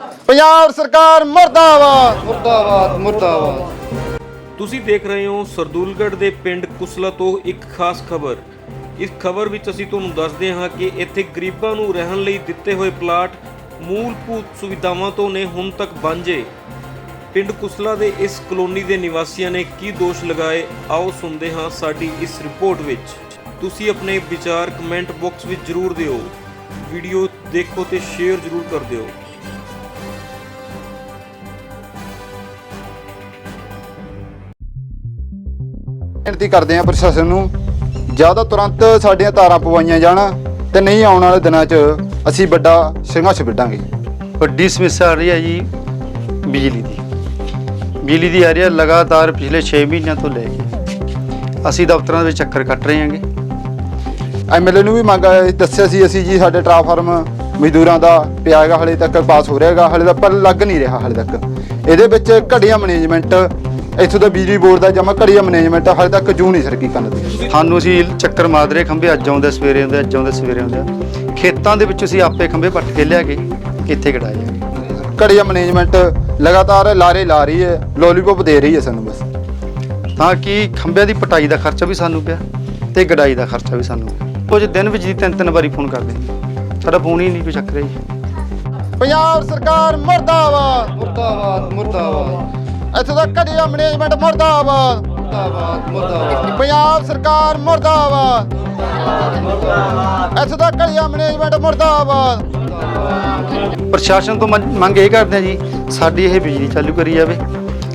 ਪੰਜਾਬ ਸਰਕਾਰ ਮਰਦਾਬਾਦ। ਮਰਦਾਬਾਦ ਮਰਦਾਬਾਦ। ਤੁਸੀਂ ਦੇਖ ਰਹੇ ਹੋ ਸਰਦੂਲਗੜ੍ਹ ਦੇ ਪਿੰਡ ਕੁਸਲਾ ਤੋਂ ਇੱਕ ਖਾਸ ਖਬਰ। ਇਸ ਖਬਰ ਵਿੱਚ ਅਸੀਂ ਤੁਹਾਨੂੰ ਦੱਸਦੇ ਹਾਂ ਕਿ ਇੱਥੇ ਗਰੀਬਾਂ ਨੂੰ ਰਹਿਣ ਲਈ ਦਿੱਤੇ ਹੋਏ ਪਲਾਟ ਮੂਲਭੂਤ ਸੁਵਿਧਾਵਾਂ ਤੋਂ ਨੇ ਹੁਣ ਤੱਕ ਵਾਂਝੇ। ਪਿੰਡ ਕੁਸਲਾ ਦੇ ਇਸ ਕਲੋਨੀ ਦੇ ਨਿਵਾਸੀਆਂ ਨੇ ਕੀ ਦੋਸ਼ ਲਗਾਏ ਆਓ ਸੁਣਦੇ ਹਾਂ ਸਾਡੀ ਇਸ ਰਿਪੋਰਟ ਵਿੱਚ। ਤੁਸੀਂ ਆਪਣੇ ਵਿਚਾਰ ਕਮੈਂਟ ਬਾਕਸ ਵਿੱਚ ਜ਼ਰੂਰ ਦਿਓ। ਵੀਡੀਓ ਦੇਖੋ ਤੇ ਸ਼ੇਅਰ ਜ਼ਰੂਰ ਕਰ ਦਿਓ। ਬੇਨਤੀ ਕਰਦੇ ਹਾਂ ਪ੍ਰਸ਼ਾਸਨ ਨੂੰ ਜ਼ਿਆਦਾ ਤੁਰੰਤ ਸਾਡੀਆਂ ਤਾਰਾਂ ਪਵਾਈਆਂ ਜਾਣ ਤੇ ਨਹੀਂ ਆਉਣ ਵਾਲੇ ਦਿਨਾਂ 'ਚ ਅਸੀਂ ਵੱਡਾ ਸੰਘਰਸ਼ ਵਿੱਢਾਂਗੇ। ਵੱਡੀ ਸਮੱਸਿਆ ਆ ਰਹੀ ਹੈ ਜੀ ਬਿਜਲੀ ਦੀ। ਬਿਜਲੀ ਦੀ ਆ ਰਹੀ ਹੈ ਲਗਾਤਾਰ ਪਿਛਲੇ 6 ਮਹੀਨਿਆਂ ਤੋਂ ਲੈ ਕੇ। ਅਸੀਂ ਦਫ਼ਤਰਾਂ ਦੇ ਵਿੱਚ ਚੱਕਰ ਕੱਟ ਰਹੇ ਹਾਂਗੇ। ਐਮਐਲਏ ਨੂੰ ਵੀ ਮੰਗ ਦੱਸਿਆ ਸੀ ਅਸੀਂ ਜੀ ਸਾਡੇ ਟਰਾਂਸਫਾਰਮ ਮਜ਼ਦੂਰਾਂ ਦਾ ਪਿਆ ਹੈਗਾ ਹਲੇ ਤੱਕ ਪਾਸ ਹੋ ਰਿਹਾ ਹੈਗਾ ਹਲੇ ਤੱਕ ਪਰ ਲੱਗ ਨਹੀਂ ਰਿਹਾ ਹਲੇ ਤੱਕ। ਇਹਦੇ ਵਿੱਚ ਘਟੀਆ ਮੈਨੇਜਮੈਂਟ ਇੱਥੋਂ ਦਾ ਬਿਜਲੀ ਬੋਰਡ ਦਾ ਜਮਾ ਘਟੀਆ ਮੈਨੇਜਮੈਂਟ ਹਲੇ ਤੱਕ ਜੂ ਨਹੀਂ ਸਰਕੀ ਕੰਨ ਤੇ ਸਾਨੂੰ ਅਸੀਂ ਚੱਕਰ ਮਾਰਦੇ ਰਹੇ ਖੰਭੇ ਅੱਜ ਆਉਂਦੇ ਸਵੇਰੇ ਆਉਂਦੇ ਅੱਜ ਆਉਂਦੇ ਸਵੇਰੇ ਆਉਂਦੇ ਆ। ਖੇਤਾਂ ਦੇ ਵਿੱਚ ਅਸੀਂ ਆਪੇ ਖੰਭੇ ਪੱਟ ਕੇ ਲਿਆ ਕੇ ਇੱਥੇ ਕਢਾਏ ਆ। ਘਟੀਆ ਮੈਨੇਜਮੈਂਟ ਲਗਾਤਾਰ ਲਾਰੇ ਲਾ ਰਹੀ ਹੈ ਲੋਲੀਪੌਪ ਦੇ ਰਹੀ ਹੈ ਸਾਨੂੰ ਬਸ। ਤਾਂ ਕਿ ਖੰਭਿਆਂ ਦੀ ਪਟਾਈ ਦਾ ਖਰਚਾ ਵੀ ਸਾਨੂੰ ਪਿਆ ਤੇ ਗਡਾਈ ਦਾ ਖਰਚਾ ਵੀ ਸਾਨੂੰ ਪਿਆ। ਕੁਝ ਦਿਨ ਵਿੱਚ ਜੀ ਤਿੰਨ ਤਿੰਨ ਵਾਰੀ ਫੋਨ ਕਰਦੇ ਸਾਡਾ ਫੋਨ ਹੀ ਨਹੀਂ ਕੋਈ ਚੱਕ ਰਿਹਾ ਜੀ। ਪੰਜਾਬ ਸਰਕਾਰ ਮਰਦਾਬਾਦ। ਮਰਦਾਬਾਦ ਮਰਦਾਬਾਦ। ਇੱਥੋਂ ਦਾ ਘਟੀਆ ਮੈਨੇਜਮੈਂਟ ਮਰਦਾਬਾਦ ਮਰਦਾਬਾਦ। ਮਰਦਾਬਾਦ ਪੰਜਾਬ ਸਰਕਾਰ ਮਰਦਾਬਾਦ। ਇੱਥੋਂ ਦਾ ਘਟੀਆ ਮੈਨੇਜਮੈਂਟ ਮਰਦਾਬਾਦ। ਪ੍ਰਸ਼ਾਸਨ ਤੋਂ ਮੰਗ ਇਹ ਕਰਦੇ ਆ ਜੀ ਸਾਡੀ ਇਹ ਬਿਜਲੀ ਚਾਲੂ ਕਰੀ ਜਾਵੇ।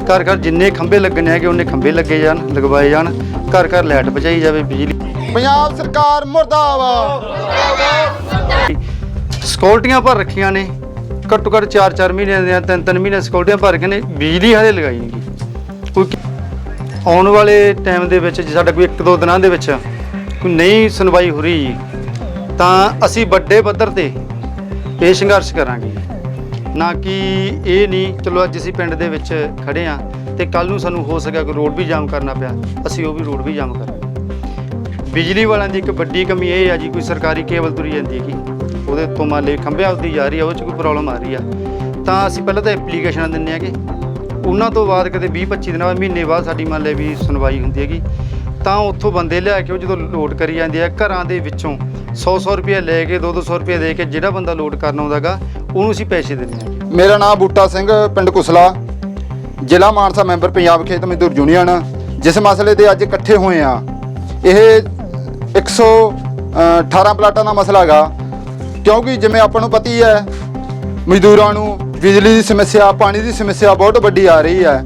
ਘਰ ਘਰ ਜਿੰਨੇ ਖੰਭੇ ਲੱਗਣੇ ਹੈਗੇ ਉਹਨੇ ਖੰਭੇ ਲੱਗੇ ਜਾਣ ਲਗਵਾਏ ਜਾਣ। ਘਰ ਘਰ ਲਾਈਟ ਪਹੁੰਚਾਈ ਜਾਵੇ ਬਿਜਲੀ। ਪੰਜਾਬ ਸਰਕਾਰ ਮਰਦਾਬਾਦ। ਸਕਿਉਰਟੀਆਂ ਭਰ ਰੱਖੀਆਂ ਨੇ। ਘੱਟੋ ਘੱਟ 4-4 ਮਹੀਨਿਆਂ ਦੀਆਂ 3-3 ਮਹੀਨਿਆਂ ਸਕਿਉਰਟੀਆਂ ਭਰ ਕੇ ਨੇ, ਬਿਜਲੀ ਹਾਲੇ ਲਗਾਈ ਨਹੀਂ ਕੋਈ ਆਉਣ ਵਾਲੇ ਟਾਈਮ ਦੇ ਵਿੱਚ, ਜੇ ਸਾਡਾ ਕੋਈ ਇੱਕ ਦੋ ਦਿਨਾਂ ਦੇ ਵਿੱਚ ਕੋਈ ਨਹੀਂ ਸੁਣਵਾਈ ਹੋ ਰਹੀ, ਤਾਂ ਅਸੀਂ ਵੱਡੇ ਪੱਧਰ ਤੇ ਇਹ ਸੰਘਰਸ਼ ਕਰਾਂਗੇ। ਨਾ ਕਿ ਇਹ ਨਹੀਂ ਚਲੋ ਅੱਜ ਅਸੀਂ ਪਿੰਡ ਦੇ ਵਿੱਚ ਖੜੇ ਆ, ਤੇ ਕੱਲ ਨੂੰ ਸਾਨੂੰ ਹੋ ਸਕਿਆ ਕੋਈ ਰੋਡ ਵੀ ਜਾਮ ਕਰਨਾ ਪਿਆ, ਅਸੀਂ ਉਹ ਵੀ ਰੋਡ ਵੀ ਜਾਮ ਕਰਾਂਗੇ। ਬਿਜਲੀ ਵਾਲਿਆਂ ਦੀ ਇੱਕ ਵੱਡੀ ਕਮੀ ਇਹ ਆ ਜੀ, ਕੋਈ ਸਰਕਾਰੀ ਕੇਬਲ ਤੁਰੀ ਜਾਂਦੀ ਹੈਗੀ। ਉਹਦੇ ਤੋਂ ਮੰਨ ਲਈ ਖੰਭਿਆਂ ਉੱਦੀ ਜਾ ਰਹੀ ਆ ਉਹ 'ਚ ਕੋਈ ਪ੍ਰੋਬਲਮ ਆ ਰਹੀ ਆ। ਤਾਂ ਅਸੀਂ ਪਹਿਲਾਂ ਤਾਂ ਐਪਲੀਕੇਸ਼ਨਾਂ ਦਿੰਨੇ ਹੈਗੇ। ਉਹਨਾਂ ਤੋਂ ਬਾਅਦ ਕਦੇ 20 25 ਦਿਨਾਂ ਬਾਅਦ, ਮਹੀਨੇ ਬਾਅਦ ਸਾਡੀ ਮੰਨ ਲਈ ਵੀ ਸੁਣਵਾਈ ਹੁੰਦੀ ਹੈਗੀ। ਤਾਂ ਉੱਥੋਂ ਬੰਦੇ ਲਿਆ ਕੇ ਉਹ ਜਦੋਂ ਲੋਡ ਕਰੀ ਜਾਂਦੇ ਆ, ਘਰਾਂ ਦੇ ਵਿੱਚੋਂ 100-100 ਰੁਪਏ ਲੈ ਕੇ 2-200 ਰੁਪਏ ਦੇ ਕੇ ਜਿਹੜਾ ਬੰਦਾ ਲੋਡ ਕਰਨ ਆਉਂਦਾਗਾ ਉਹਨੂੰ ਅਸੀਂ ਪੈਸੇ ਦਿੰਦੇ ਹਾਂ ਮੇਰਾ ਨਾਮ ਬੂਟਾ ਸਿੰਘ, ਪਿੰਡ ਕੁਸਲਾ। ਜ਼ਿਲ੍ਹਾ ਮਾਨਸਾ, ਮੈਂਬਰ ਪੰਜਾਬ ਖੇਤ ਮਜ਼ਦੂਰ ਯੂਨੀਅਨ। ਜਿਸ ਮਸਲੇ ਦੇ ਅੱਜ ਇਕੱਠੇ ਹੋਏ ਆ, ਇਹ 118 ਪਲਾਟਾਂ ਦਾ ਮਸਲਾ ਹੈਗਾ। ਕਿਉਂਕਿ ਜਿਵੇਂ ਆਪਾਂ ਨੂੰ ਪਤੀ ਹੈ ਮਜ਼ਦੂਰਾਂ ਨੂੰ ਬਿਜਲੀ ਦੀ ਸਮੱਸਿਆ ਪਾਣੀ ਦੀ ਸਮੱਸਿਆ ਬਹੁਤ ਵੱਡੀ ਆ ਰਹੀ ਹੈ।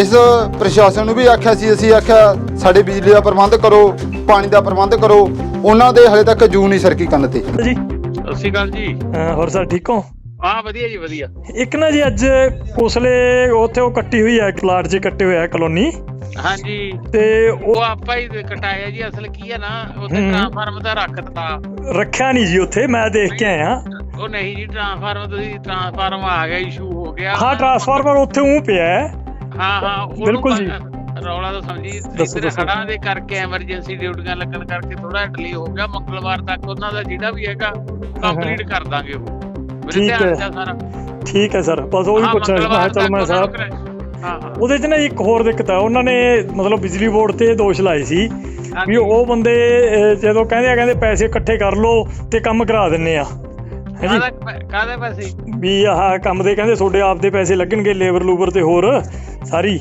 ਇਸ ਪ੍ਰਸ਼ਾਸਨ ਨੂੰ ਵੀ ਆਖਿਆ ਸੀ ਅਸੀਂ ਆਖਿਆ ਸਾਡੇ ਬਿਜਲੀ ਦਾ ਪ੍ਰਬੰਧ ਕਰੋ ਪਾਣੀ ਦਾ ਪ੍ਰਬੰਧ ਕਰੋ ਉਹਨਾਂ ਦੇ ਹਲੇ ਤੱਕ ਜੂ ਨਹੀਂ ਸਰਕੀ ਕੰਨ ਤੇ। ਜੀ। ਸਤਿ ਸ਼੍ਰੀ ਅਕਾਲ ਜੀ। ਅਹ ਹੋਰ ਸਰ ਠੀਕ ਹੋ? ਹਾਂ ਵਧੀਆ ਜੀ ਵਧੀਆ। ਇੱਕ ਨਾ ਜੀ ਅੱਜ ਕੋਸਲੇ ਉੱਥੇ ਉਹ ਕੱਟੀ ਹੋਈ ਹੈ ਪਲਾਟ 'ਚ ਕੱਟੇ ਹੋਇਆ ਕਲੋਨੀ। ਹਾਂਜੀ। ਤੇ ਉਹ ਆਪਾਂ ਹੀ ਕਟਾਇਆ ਜੀ ਅਸਲ ਕੀ ਹੈ ਨਾ ਉੱਥੇ। ਟ੍ਰਾਂਸਫਾਰਮ ਦਾ ਰੱਖ ਦਿੱਤਾ ਰੱਖਿਆ ਨਹੀਂ ਜੀ ਉੱਥੇ ਮੈਂ ਦੇਖ ਕੇ ਆਇਆ। ਉਹ ਨਹੀਂ ਜੀ ਟ੍ਰਾਂਸਫਾਰਮ ਤੁਸੀਂ ਟ੍ਰਾਂਸਫਾਰਮ ਆ ਗਿਆ ਇਸ਼ੂ ਹੋ ਗਿਆ। ਹਾਂ ਟਰਾਂਸਫਾਰਮਰ ਉੱਥੇ ਉਹ ਪਿਆ ਹੈ। ਹਾਂ ਹਾਂ ਬਿਲਕੁਲ ਜੀ। ਰੌਲਾ ਤਾਂ ਸਮਝੀ ਇੱਧਰ। ਹੜ੍ਹਾਂ ਦੇ ਕਰਕੇ ਐਮਰਜੈਂਸੀ ਡਿਊਟੀਆਂ ਲੱਗਣ ਕਰਕੇ ਥੋੜਾ ਡਿਲੇ ਹੋ ਗਿਆ ਮੰਗਲਵਾਰ ਤੱਕ ਉਹਨਾਂ ਦਾ ਜਿਹੜਾ ਵੀ ਹੈਗਾ ਕੰਪਲੀਟ ਕਰ ਦਾਂਗੇ ਉਹ। ਠੀਕ ਹੈ। ਆ ਠੀਕ ਹੈ ਸਰ ਬਸ ਉਹ ਵੀ ਹਾਂ, ਪੁੱਛਣਾ ਸੀ ਮੈਂ ਚਲ ਮੈਂ ਸਾਹਿਬ ਕਰਾ- ਹਾਂ ਹਾਂ। ਉਹਦੇ 'ਚ ਨਾ ਇੱਕ ਹੋਰ ਦਿੱਕਤ ਹੈ ਉਹਨਾਂ ਨੇ ਮਤਲਬ ਬਿਜਲੀ ਬੋਰਡ ਤੇ ਦੋਸ਼ ਲਾਏ ਸੀ ਵੀ। ਉਹ ਬੰਦੇ ਜਦੋਂ ਕਹਿੰਦੇ ਆ ਕਹਿੰਦੇ ਪੈਸੇ ਇਕੱਠੇ ਕਰ ਲਓ ਤੇ ਕੰਮ ਕਰਾ ਦਿੰਨੇ ਆ। ਜੀ? ਕਾਹਦਾ ਪੈਸੇ? ਵੀ ਆਹ ਕੰਮ ਦੇ ਕਹਿੰਦੇ ਤੁਹਾਡੇ ਆਪ ਦੇ ਪੈਸੇ ਲੱਗਣਗੇ ਲੇਬਰ ਲੂਬਰ ਤੇ ਹੋਰ ਸਾਰੀ।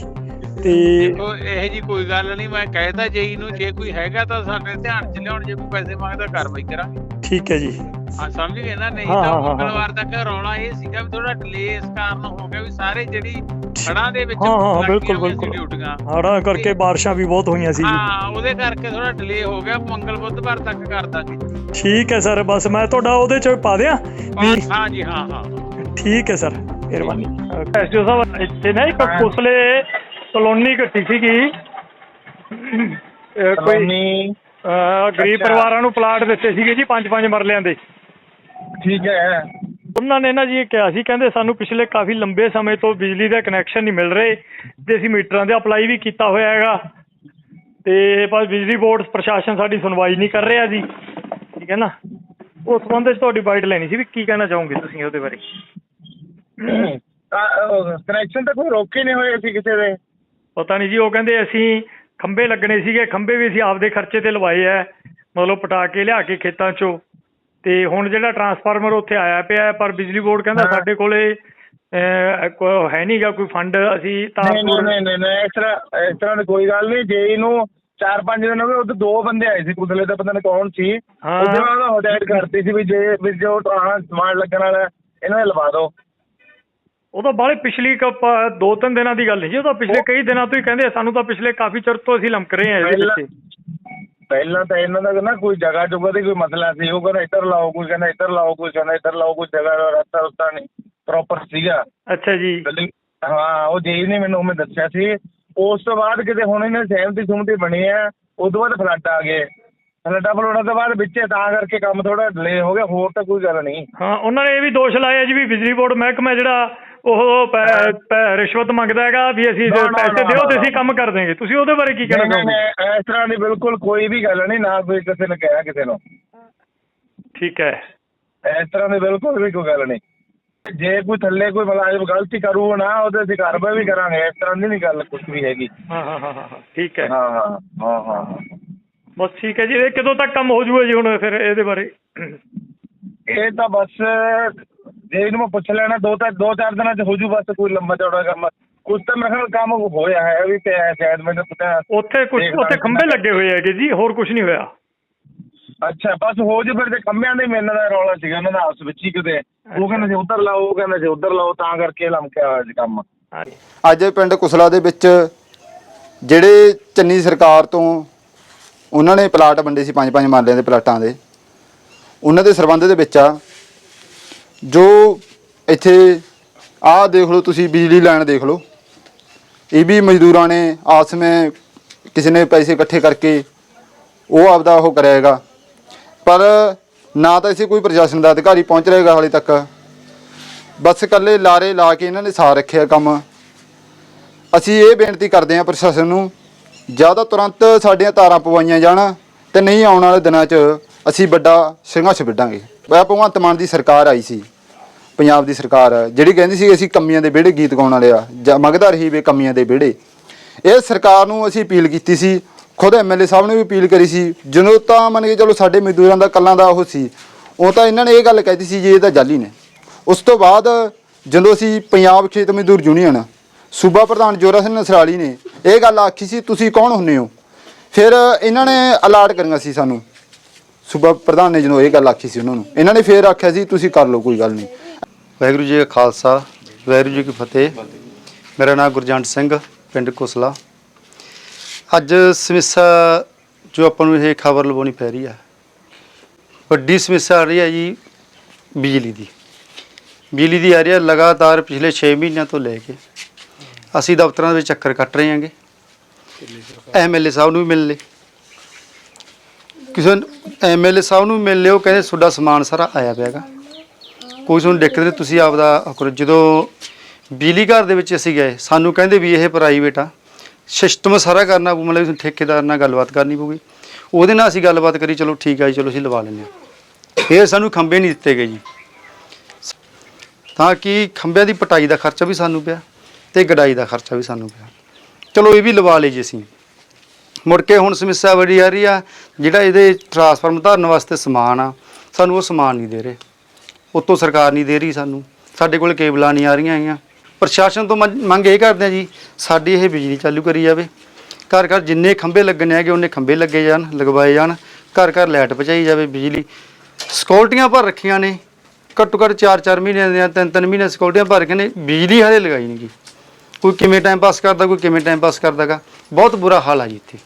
ਤੇ ਦੇਖੋ ਇਹ ਜੀ ਕੋਈ ਗੱਲ ਨਹੀਂ ਮੈਂ ਕਹਿਤਾ ਜੇਈ ਨੂੰ ਜੇ ਕੋਈ ਹੈਗਾ ਤਾਂ ਸਾਡੇ ਧਿਆਨ ਚ ਲਿਆਉਣ ਜੇ ਕੋਈ ਪੈਸੇ ਮੰਗਦਾ ਕਾਰਵਾਈ ਕਰਾਂਗੇ। ਠੀਕ ਹੈ ਜੀ। ਹਾਂ ਸਮਝ ਗਏ ਨਾ? ਨਹੀਂ ਤਾਂ ਮੰਗਲਵਾਰ ਤੱਕ ਰੌਲਾ ਇਹ ਸੀਗਾ ਵੀ ਥੋੜਾ ਡਿਲੇ ਇਸ ਕਾਰਨ ਹੋ ਗਿਆ ਵੀ ਸਾਰੇ ਜਿਹੜੀ ਖੜਾਂ ਦੇ ਵਿੱਚ ਹਾਂ, ਹਾਂ, ਬਿਲਕੁਲ, ਸੀ ਬਿਲਕੁਲ। ਹੜ੍ਹਾਂ ਕਰਕੇ ਬਾਰਿਸ਼ਾਂ ਵੀ ਬਹੁਤ ਹੋਈਆਂ ਸੀ। ਹਾਂ ਉਹਦੇ ਕਰਕੇ ਥੋੜਾ ਡਿਲੇ ਹੋ ਗਿਆ ਮੰਗਲ ਬੁੱਧਵਾਰ ਤੱਕ ਕਰ ਦਾਂਗੇ। ਠੀਕ ਹੈ ਸਰ ਬਸ ਮੈਂ ਤੁਹਾਡਾ ਉਹਦੇ ਚ ਪਾ ਦਿਆਂ? ਵੀ ਹਾਂ ਜੀ ਹਾਂ ਹਾਂ। ਠੀਕ ਹੈ ਸਰ ਮਿਹਰਬਾਨੀ। ਐਸਡੀਓ ਸਾਹਿਬ ਇੱਥੇ ਨਾ ਇੱਕ ਕੁਸਲੇ ਕਲੋਨੀ ਕੱਟੀ ਸੀਗੀ। ਕੋਈ ਗਰੀਬ ਪਰਿਵਾਰਾਂ ਨੂੰ ਪਲਾਟ ਦਿੱਤੇ ਸੀਗੇ ਜੀ ਪੰਜ ਪੰਜ ਮਰਲਿਆਂ ਦੇ। ਠੀਕ ਹੈ। ਉਹਨਾਂ ਨੇ ਨਾ ਜੀ ਇਹ ਕਿਹਾ ਸੀ ਕਹਿੰਦੇ ਸਾਨੂੰ ਪਿਛਲੇ ਕਾਫੀ ਲੰਬੇ ਸਮੇਂ ਤੋਂ ਬਿਜਲੀ ਦੇ ਕਨੈਕਸ਼ਨ ਨਹੀਂ ਮਿਲ ਰਹੇ ਤੇ ਅਸੀਂ ਮੀਟਰਾਂ ਦੇ ਅਪਲਾਈ ਵੀ ਕੀਤਾ ਹੋਇਆ ਹੈਗਾ। ਤੇ ਪਰ ਬਿਜਲੀ ਬੋਰਡ ਪ੍ਰਸ਼ਾਸਨ ਸਾਡੀ ਸੁਣਵਾਈ ਨਹੀਂ ਕਰ ਰਿਹਾ ਜੀ। ਠੀਕ ਹੈ ਨਾ? ਉਸ ਸੰਬੰਧ ਵਿੱਚ ਤੁਹਾਡੀ ਬਾਈਟ ਲੈਣੀ ਸੀ ਵੀ ਕੀ ਕਹਿਣਾ ਚਾਹੋਗੇ ਤੁਸੀਂ ਉਹਦੇ ਬਾਰੇ? ਕਨੈਕਸ਼ਨ ਤਾਂ ਕੋਈ ਰੋਕੇ ਨਹੀਂ ਹੋਏ ਸੀ ਕਿਸੇ ਦੇ। ਪਤਾ ਨਹੀਂ ਜੀ ਉਹ ਕਹਿੰਦੇ ਅਸੀਂ ਖੰਭੇ ਲੱਗਣੇ ਸੀਗੇ ਖੰਭੇ ਵੀ ਅਸੀਂ ਆਪਦੇ ਖਰਚੇ ਤੇ ਲਵਾਏ ਐ ਮਤਲਬ ਪਟਾ ਕੇ ਲਿਆ ਕੇ ਖੇਤਾਂ 'ਚੋਂ। ਤੇ ਹੁਣ ਜਿਹੜਾ ਟਰਾਂਸਫਾਰਮਰ ਉੱਥੇ ਆਇਆ ਪਿਆ ਪਰ ਬਿਜਲੀ ਬੋਰਡ ਕਹਿੰਦਾ। ਸਾਡੇ ਕੋਲੇ ਹੈ ਨਹੀਂਗਾ ਕੋਈ ਫੰਡ ਅਸੀਂ ਨਹੀਂ ਤਾਰਪੁਰ ਨਹੀਂ ਨਹੀਂ ਨਹੀਂ ਇਸ ਤਰ੍ਹਾਂ ਇਸ ਤਰ੍ਹਾਂ ਦੀ ਕੋਈ ਗੱਲ ਨਹੀਂ ਜੇ ਇਹਨੂੰ ਚਾਰ ਪੰਜ ਦਿਨ ਹੋ ਗਏ ਉਦੋਂ ਦੋ ਬੰਦੇ ਆਏ ਸੀ ਕੁਦਲੇ ਦਾ ਪਤਾ ਨਹੀਂ ਕੌਣ ਸੀ। ਉਹਦੇ ਨਾਲ ਉਹਦਾ ਹਦਾਇਤ ਕਰਤੀ ਸੀ ਵੀ ਜੇ ਵੀ ਜੋ ਆਹ ਸਮਾਨ ਲੱਗਣ ਵਾਲਾ ਇਹਨਾਂ ਨੇ ਲਵਾ ਦਿਓ ਉਹ ਤਾਂ ਬਾਹਲੇ ਪਿਛਲੀ ਦੋ ਤਿੰਨ ਦਿਨਾਂ ਦੀ ਗੱਲ ਨਹੀਂ ਜੀ ਉਹ ਤਾਂ ਪਿਛਲੇ ਕਈ ਦਿਨਾਂ ਤੋਂ ਹੀ ਕਹਿੰਦੇ ਸਾਨੂੰ ਤਾਂ ਪਿਛਲੇ ਕਾਫੀ ਚਿਰ ਤੋਂ ਅਸੀਂ ਲਮਕ ਰਹੇ ਹਾਂ ਇਹਦੇ ਵਿੱਚ ਪਹਿਲਾਂ ਤਾਂ ਇਹਨਾਂ ਦਾ ਨਾ ਕੋਈ ਜਗ੍ਹਾ ਜੁਗਾ ਦੀ ਕੋਈ ਮਸਲਾ ਸੀ। ਉਹ ਕਹਿੰਦਾ ਇੱਧਰ ਲਾਓ ਕੋਈ ਕਹਿੰਦਾ ਇੱਧਰ ਲਾਓ ਕੋਈ ਕਹਿੰਦਾ ਇੱਧਰ ਲਾਓ ਕੋਈ ਜਗ੍ਹਾ ਦਾ ਰਸਤਾ ਰਸਤਾ ਨਹੀਂ ਪ੍ਰੋਪਰ ਸੀਗਾ। ਅੱਛਾ ਜੀ। ਹਾਂ ਉਹ ਜੀ ਨੇ ਮੈਨੂੰ ਉਹਨੇ ਦੱਸਿਆ ਸੀ। ਉਸ ਤੋਂ ਬਾਅਦ ਕਿਤੇ ਹੁਣ ਇਹਨੇ ਸਹਿਮਤੀ ਸੁਮਤੀ ਬਣੀ ਆ ਉਸ ਤੋਂ ਬਾਅਦ ਫਲੱਡ ਆ ਗਏ। ਫਲੱਡਾਂ ਫਲੋੜਾਂ ਤੋਂ ਬਾਅਦ ਵਿੱਚੇ ਤਾਂ ਕਰਕੇ ਕੰਮ ਥੋੜਾ ਡਿਲੇ ਹੋ ਗਿਆ ਹੋਰ ਤਾਂ ਕੋਈ ਗੱਲ ਨਹੀਂ। ਹਾਂ ਉਹਨਾਂ ਨੇ ਇਹ ਵੀ ਦੋਸ਼ ਲਾਇਆ ਜੀ ਵੀ ਬਿਜਲੀ ਬੋਰਡ ਮਹਿਕਮਾ ਜਿਹੜਾ ਉਹ ਰਿਸ਼ਵਤ ਮੰਗਦਾ ਹੈਗਾ ਵੀ ਅਸੀਂ ਪੈਸੇ ਦਿਓ ਤੇ। ਅਸੀਂ ਕੰਮ ਕਰ ਦੇਂਗੇ। ਤੁਸੀਂ ਉਹਦੇ ਬਾਰੇ ਕੀ ਕਹਿਣਾ ਚਾਹੋਗੇ? ਇਸ ਤਰ੍ਹਾਂ ਦੀ ਬਿਲਕੁਲ ਕੋਈ ਵੀ ਗੱਲ ਨਹੀਂ ਨਾ ਕੋਈ ਕਿਸੇ ਨੇ ਕਿਹਾ ਕਿਸੇ ਨੂੰ। ਠੀਕ ਹੈ। ਇਸ ਤਰ੍ਹਾਂ ਦੀ ਬਿਲਕੁਲ ਵੀ ਕੋਈ ਗੱਲ ਨਹੀਂ। ਜੇ ਕੋਈ ਥੱਲੇ ਕੋਈ ਮੁਲਾਜ਼ਮ ਗਲਤੀ ਕਰੂ ਨਾ ਉਹਦੇ ਅਸੀਂ ਕਾਰਵਾਈ ਵੀ ਕਰਾਂਗੇ ਇਸ ਤਰ੍ਹਾਂ ਦੀ ਨਹੀਂ ਗੱਲ ਕੁਝ ਵੀ ਹੈਗੀ। ਹਾਂ ਹਾਂ ਹਾਂ ਹਾਂ ਹਾਂ, ਠੀਕ ਹੈ। ਹਾਂ ਹਾਂ ਹਾਂ ਹਾਂ ਹਾਂ। ਬਸ ਠੀਕ ਹੈ ਜੀ ਇਹ ਕਦੋਂ ਤੱਕ ਕੰਮ ਹੋ ਜੂਗਾ ਜੀ ਹੁਣ ਫਿਰ ਇਹਦੇ ਬਾਰੇ? ਇਹ ਤਾਂ ਬਸ ਜੇ ਇਹਨੂੰ ਮੈਂ ਪੁੱਛ ਲੈਣਾ ਦੋ ਤਾਂ ਦੋ ਚਾਰ ਦਿਨਾਂ ਚ ਹੋ ਜੂ ਬਸ ਕੋਈ ਲੰਬਾ ਚੌੜਾ ਕੰਮ। ਕੁਝ ਤਾਂ ਮੇਰੇ ਖਿਆਲ ਕੰਮ ਹੋਇਆ ਹੈ ਵੀ ਤੇ ਸ਼ਾਇਦ ਮੈਨੂੰ ਪਤਾ ਉੱਥੇ ਕੁਝ ਉੱਥੇ ਖੰਭੇ ਲੱਗੇ ਹੋਏ ਹੈਗੇ ਜੀ ਹੋਰ ਕੁਝ ਨਹੀਂ ਹੋਇਆ। ਅੱਛਾ ਬਸ ਹੋ ਜੂ ਫਿਰ ਤੇ ਖੰਭਿਆਂ ਦੇ ਮੇਨ ਦਾ ਰੌਲਾ ਸੀਗਾ ਉਹਨਾਂ ਦਾ ਆਪਸ ਵਿੱਚ ਹੀ ਕਿਤੇ। ਉਹ ਕਹਿੰਦੇ ਸੀ ਉੱਧਰ ਲਾਓ ਉਹ ਕਹਿੰਦੇ ਸੀ ਉੱਧਰ ਲਾਓ ਤਾਂ ਕਰਕੇ ਲਮਕਿਆ ਹੋਇਆ ਸੀ ਕੰਮ। ਹਾਂ ਅੱਜ ਪਿੰਡ ਕੁਸਲਾ ਦੇ ਵਿੱਚ ਜਿਹੜੇ ਚੰਨੀ ਸਰਕਾਰ ਤੋਂ ਉਹਨਾਂ ਨੇ ਪਲਾਟ ਵੰਡੇ ਸੀ ਪੰਜ ਪੰਜ ਮਾਲਿਆਂ ਦੇ ਪਲਾਟਾਂ ਦੇ। ਉਹਨਾਂ ਦੇ ਸਰਬੰਧ ਦੇ ਵਿੱਚ ਆ। ਜੋ ਇੱਥੇ, ਆਹ ਦੇਖ ਲਓ ਤੁਸੀਂ ਬਿਜਲੀ ਲਾਈਨ ਦੇਖ ਲਓ। ਇਹ ਵੀ ਮਜ਼ਦੂਰਾਂ ਨੇ ਆਪਸ ਵਿੱਚ ਕਿਸੇ ਨੇ ਪੈਸੇ ਇਕੱਠੇ ਕਰਕੇ ਉਹ ਆਪਦਾ ਉਹ ਕਰਿਆਗਾ ਪਰ ਨਾ ਤਾਂ ਇਸੇ ਕੋਈ ਪ੍ਰਸ਼ਾਸਨ ਦਾ ਅਧਿਕਾਰੀ ਪਹੁੰਚ ਰਹੇਗਾ ਹਾਲੇ ਤੱਕ। ਬਸ ਇਕੱਲੇ ਲਾਰੇ ਲਾ ਕੇ ਇਹਨਾਂ ਨੇ ਸਾਰ ਰੱਖਿਆ ਕੰਮ। ਅਸੀਂ ਇਹ ਬੇਨਤੀ ਕਰਦੇ ਹਾਂ ਪ੍ਰਸ਼ਾਸਨ ਨੂੰ, ਜਾਂ ਤਾਂ ਤੁਰੰਤ ਸਾਡੀਆਂ ਤਾਰਾਂ ਪਵਾਈਆਂ ਜਾਣ ਤੇ ਨਹੀਂ ਆਉਣ ਵਾਲੇ ਦਿਨਾਂ 'ਚ ਅਸੀਂ ਵੱਡਾ ਸੰਘਰਸ਼ ਵਿੱਢਾਂਗੇ। ਇਹ ਭਗਵੰਤ ਮਾਨ ਦੀ ਸਰਕਾਰ ਆਈ ਸੀ, ਪੰਜਾਬ ਦੀ ਸਰਕਾਰ, ਜਿਹੜੀ ਕਹਿੰਦੀ ਸੀ ਅਸੀਂ ਕਮੀਆਂ ਦੇ ਵਿਹੜੇ ਗੀਤ ਗਾਉਣ ਵਾਲੇ ਆ, ਜਾਂ ਮੰਗਦਾ ਰਹੀ ਵੇ ਕਮੀਆਂ ਦੇ ਵਿਹੜੇ। ਇਹ ਸਰਕਾਰ ਨੂੰ ਅਸੀਂ ਅਪੀਲ ਕੀਤੀ ਸੀ, ਖੁਦ ਐਮਐਲਏ ਸਾਹਿਬ ਨੇ ਵੀ ਅਪੀਲ ਕਰੀ ਸੀ, ਜਦੋਂ ਤਾਂ ਮੰਨ ਕੇ ਚਲੋ ਸਾਡੇ ਮਜ਼ਦੂਰਾਂ ਦਾ ਕੱਲਾਂ ਦਾ ਉਹ ਸੀ ਉਹ ਤਾਂ ਇਹਨਾਂ ਨੇ ਇਹ ਗੱਲ ਕਹਿਤੀ ਸੀ ਜੀ, ਇਹ ਤਾਂ ਜਾਲੀ ਨੇ। ਉਸ ਤੋਂ ਬਾਅਦ ਜਦੋਂ ਅਸੀਂ ਪੰਜਾਬ ਖੇਤ ਮਜ਼ਦੂਰ ਯੂਨੀਅਨ, ਸੂਬਾ ਪ੍ਰਧਾਨ ਜੋਰਾ ਸਿੰਘ ਨਸਰਾਲੀ ਨੇ ਇਹ ਗੱਲ ਆਖੀ ਸੀ, ਤੁਸੀਂ ਕੌਣ ਹੁੰਨੇ ਹੋ? ਫਿਰ ਇਹਨਾਂ ਨੇ ਅਲਾਟ ਕਰੀਆਂ ਸੀ ਸਾਨੂੰ। ਸੂਬਾ ਪ੍ਰਧਾਨ ਨੇ ਜਦੋਂ ਇਹ ਗੱਲ ਆਖੀ ਸੀ ਉਹਨਾਂ ਨੂੰ। ਇਹਨਾਂ ਨੇ ਫਿਰ ਆਖਿਆ ਸੀ, ਤੁਸੀਂ ਕਰ ਲਓ, ਕੋਈ ਗੱਲ ਨਹੀਂ। ਵਾਹਿਗੁਰੂ ਜੀ ਕਾ ਖਾਲਸਾ, ਵਾਹਿਗੁਰੂ ਜੀ ਕੀ ਫਤਿਹ। ਮੇਰਾ ਨਾਮ ਗੁਰਜੰਟ ਸਿੰਘ, ਪਿੰਡ ਕੁਸਲਾ ਅੱਜ ਸਮੱਸਿਆ ਜੋ ਆਪਾਂ ਨੂੰ ਇਹ ਖਬਰ ਲਵਾਉਣੀ ਪੈ ਰਹੀ ਹੈ ਵੱਡੀ ਸਮੱਸਿਆ ਆ ਰਹੀ ਹੈ ਜੀ ਬਿਜਲੀ ਦੀ। ਬਿਜਲੀ ਦੀ ਆ ਰਹੀ ਹੈ ਲਗਾਤਾਰ ਪਿਛਲੇ 6 ਮਹੀਨਿਆਂ ਤੋਂ ਲੈ ਕੇ। ਅਸੀਂ ਦਫ਼ਤਰਾਂ ਦੇ ਵਿੱਚ ਚੱਕਰ ਕੱਟ ਰਹੇ ਹਾਂਗੇ। ਐਮਐਲਏ ਸਾਹਿਬ ਨੂੰ ਵੀ ਮਿਲ ਲਏ। ਕਿਸੇ ਐਮਐਲਏ ਸਾਹਿਬ ਨੂੰ ਮਿਲ ਲਿਓ, ਕਹਿੰਦੇ ਤੁਹਾਡਾ ਸਮਾਨ ਸਾਰਾ ਆਇਆ ਪਿਆਗਾ ਕੋਈ ਤੁਹਾਨੂੰ ਦਿੱਕਤ ਨਹੀਂ, ਤੁਸੀਂ ਆਪਦਾ ਕਰੋ। ਜਦੋਂ ਬਿਜਲੀ ਘਰ ਦੇ ਵਿੱਚ ਅਸੀਂ ਗਏ, ਸਾਨੂੰ ਕਹਿੰਦੇ ਵੀ ਇਹ ਪ੍ਰਾਈਵੇਟ ਆ। ਸਿਸਟਮ ਸਾਰਾ ਕਰਨਾ ਪਊ, ਮਤਲਬ ਠੇਕੇਦਾਰ ਨਾਲ ਗੱਲਬਾਤ ਕਰਨੀ ਪਊਗੀ। ਉਹਦੇ ਨਾਲ ਅਸੀਂ ਗੱਲਬਾਤ ਕਰੀ, ਚਲੋ ਠੀਕ ਆ ਜੀ, ਚਲੋ ਅਸੀਂ ਲਵਾ ਲੈਂਦੇ ਹਾਂ। ਫਿਰ ਸਾਨੂੰ ਖੰਭੇ ਨਹੀਂ ਦਿੱਤੇ ਗਏ ਜੀ। ਤਾਂ ਕਿ ਖੰਭਿਆਂ ਦੀ ਪਟਾਈ ਦਾ ਖਰਚਾ ਵੀ ਸਾਨੂੰ ਪਿਆ ਤੇ ਗਡਾਈ ਦਾ ਖਰਚਾ ਵੀ ਸਾਨੂੰ ਪਿਆ। ਚਲੋ ਇਹ ਵੀ ਲਵਾ ਲਈ ਜੀ ਅਸੀਂ। ਮੁੜ ਕੇ ਹੁਣ ਸਮੱਸਿਆ ਬੜੀ ਆ ਰਹੀ ਆ, ਜਿਹੜਾ ਇਹਦੇ ਟਰਾਂਸਫਾਰਮ ਧਾਰਨ ਵਾਸਤੇ ਸਮਾਨ ਆ, ਸਾਨੂੰ ਉਹ ਸਮਾਨ ਨਹੀਂ ਦੇ ਰਹੇ। ਉਤੋਂ ਸਰਕਾਰ ਨਹੀਂ ਦੇ ਰਹੀ ਸਾਨੂੰ। ਸਾਡੇ ਕੋਲ ਕੇਬਲਾਂ ਨਹੀਂ ਆ ਰਹੀਆਂ ਹੈਗੀਆਂ। ਪ੍ਰਸ਼ਾਸਨ ਤੋਂ ਮੰਗ ਮੰਗ ਇਹ ਕਰਦੇ ਆ ਜੀ, ਸਾਡੀ ਇਹ ਬਿਜਲੀ ਚਾਲੂ ਕਰੀ ਜਾਵੇ। ਘਰ ਘਰ ਜਿੰਨੇ ਖੰਭੇ ਲੱਗਣੇ ਹੈਗੇ, ਉਹਨੇ ਖੰਭੇ ਲੱਗੇ ਜਾਣ, ਲਗਵਾਏ ਜਾਣ। ਘਰ ਘਰ ਲਾਈਟ ਪਹੁੰਚਾਈ ਜਾਵੇ ਬਿਜਲੀ। ਸਿਕਿਉਰਟੀਆਂ ਭਰ ਰੱਖੀਆਂ ਨੇ। ਘੱਟੋ ਘੱਟ 4-4 ਮਹੀਨਿਆਂ ਦੀਆਂ 3-3 ਮਹੀਨਿਆਂ ਸਿਕਿਉਰਟੀਆਂ ਭਰ ਕੇ ਨੇ। ਬਿਜਲੀ ਹਾਲੇ ਲਗਾਈ ਨਹੀਂ ਗੀ ਕੋਈ ਕਿਵੇਂ ਟਾਈਮ ਪਾਸ ਕਰਦਾ, ਕੋਈ ਕਿਵੇਂ ਟਾਈਮ ਪਾਸ ਕਰਦਾਗਾ। ਬਹੁਤ ਬੁਰਾ ਹਾਲ ਆ ਜੀ ਇੱਥੇ।